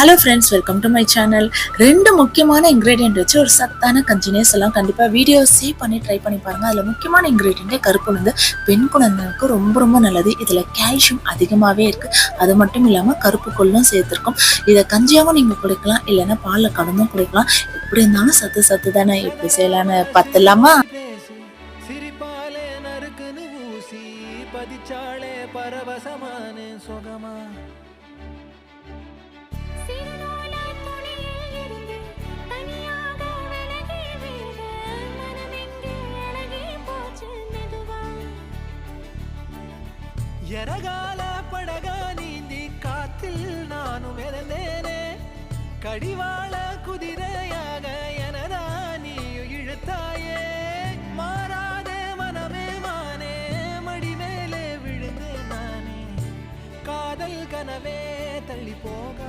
Hello friends welcome to my channel ரெண்டு முக்கியமான ingredient வச்சு ஒரு சத்தான கஞ்சினே சொல்லலாம் கண்டிப்பாக வீடியோ சேவ் பண்ணி ட்ரை பண்ணி பாருங்கள் அதில் முக்கியமான இன்க்ரீடியண்ட்டே கருப்புளுந்து பெண் குழந்தைங்களுக்கு ரொம்ப ரொம்ப நல்லது. இதில் கால்சியம் அதிகமாகவே இருக்குது அது மட்டும் இல்லாமல் கருப்பு கொள்ளும் சேர்த்துருக்கோம். இதை கஞ்சியாகவும் நீங்கள் குடிக்கலாம். இல்லைன்னா பாலில் கலந்தும் குடிக்கலாம். எப்படி இருந்தாலும் சத்து சத்து தானே. எப்படி செய்யலான்னு பத்தலாமா பேசி பதிச்சாளே பரவசமானே சுகமா. ఎరగాల పడగా నీంది కాతిల్ నాను మెరలేనే கடிவாள குதிரையாக எனதா நீயு இழுத்தாயே. மாறாத மனமே மானே மடி மேலே விழுந்து நானே. காதல் கனவே தள்ளி போகா